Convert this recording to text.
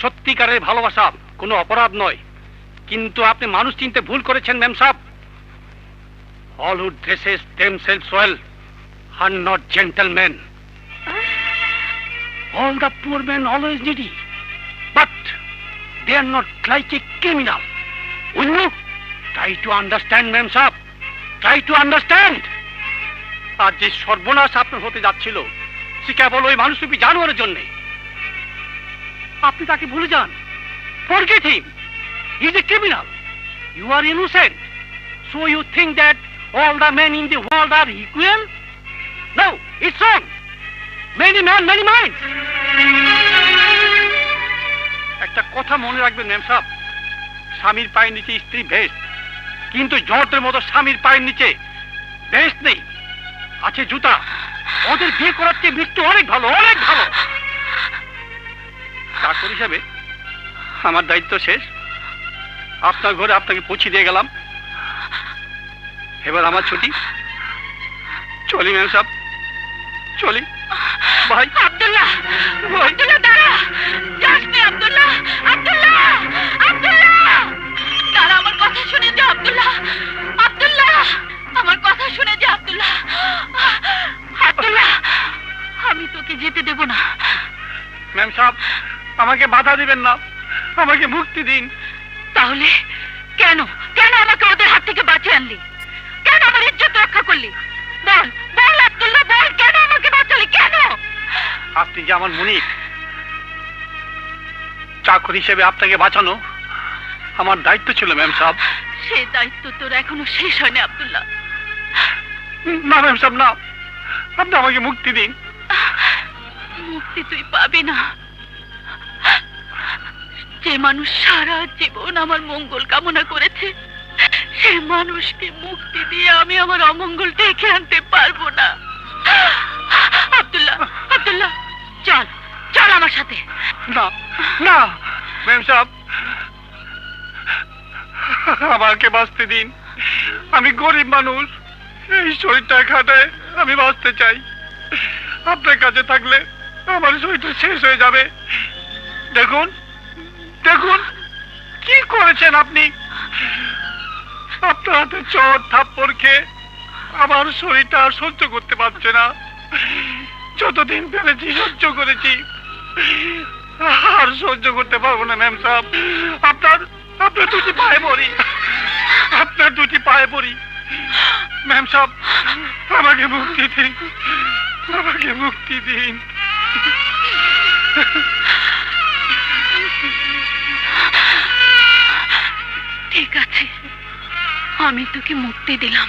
সত্যিকারের ভালোবাসা কোনো অপরাধ নয় কিন্তু আপনি মানুষ চিনতে ভুল করেছেন ম্যাম সাহেব all who dresses sells well are not gentleman All the poor men always needy, but they are not like a criminal. Will you? Try to understand, ma'am sahab. Try to understand. আর যে সর্বনাশ আপনার হতে যাচ্ছিল সে কেবল ওই মানুষরূপী জানোয়ারের জন্য আপনি তাকে ভুলে যান। Forget him is a criminal you are innocent so you think that are equal no it's wrong man একটা কথা মনে রাখবেন, ম্যাম সাহেব। স্বামীর পায়ের নিচে স্ত্রী ভেস্ট কিন্তু জটের মতো স্বামীর পায়ের নিচে ভেস্ট নেই। আছে জুতা। ওদের বিয়ে করার চেয়ে মৃত্যু অনেক ভালো অনেক ভালো। চাকর হিসাবে আমার দায়িত্ব শেষ। আপনার ঘরে আপনাকে পৌঁছে দিয়ে গেলাম। এবার আমার ছুটি। চলি ম্যাম সাহেব। চলি। ভাই। আব্দুল্লাহ! আব্দুল্লাহ দাঁড়া! যাস আব্দুল্লাহ! আব্দুল্লাহ! আব্দুল্লাহ! দাঁড়া আমার কথা শুনে যা আব্দুল্লাহ! আব্দুল্লাহ! আমার কথা শুনে যা আব্দুল্লাহ! আব্দুল্লাহ! আমি তোকে যেতে দেব না। ম্যাম সাহেব আমাকে বাধা দিবেন না। আমাকে মুক্তি দিন। তাহলে কেন? কেন আমাকে ওদের হাত থেকে বাঁচিয়ে আনলি? কেন আমার ইজ্জত রক্ষা করলি? বল বল আব্দুল্লাহ বল কেন আমাকে বাঁচালি? কেন? আপনি যে আমার মুনির চাকর হিসেবে আপনাকে বাঁচানো আমার দায়িত্ব ছিল ম্যাম সাহেব। সে দায়িত্ব তোর এখনও শেষ হয়নি আব্দুল্লাহ। না ম্যাম সাহেব না। আপনি আমাকে মুক্তি দিন। মুক্তি তুই পাবি না। মানুষ সারা জীবন আমার মঙ্গল কামনা করেছে। সে মানুষকে মুক্তি দিয়ে আমি আমার অমঙ্গল ডেকে আনতে পারব না। আব্দুল্লাহ আব্দুল্লাহ, চল চল আমার সাথে। না না, ম্যাম সাহেব। আমাকে বাঁচতে দিন। আমি গরিব মানুষ। এই শরীরটা খাটায় আমি বাঁচতে চাই। আপনার কাছে থাকলে আমার শরীরটা শেষ হয়ে যাবে। দেখুন দেখুন, কি করেছেন আপনি? আপনার হাতে চট থাপ্পড় খেয়ে আমার শরীরটা আর সহ্য করতে পারছে না। যতদিন পেরেছি সহ্য করেছি। আর সহ্য করতে পারব না ম্যাম সাহেব। আপনার আপনার দুটি পায়ে পড়ি। আপনার দুটি পায়ে পড়ি। ম্যাম সাহেব, আমাকে মুক্তি দিন। আমাকে মুক্তি দিন। ঠিক আছে। আমি তোকে মুক্তি দিলাম।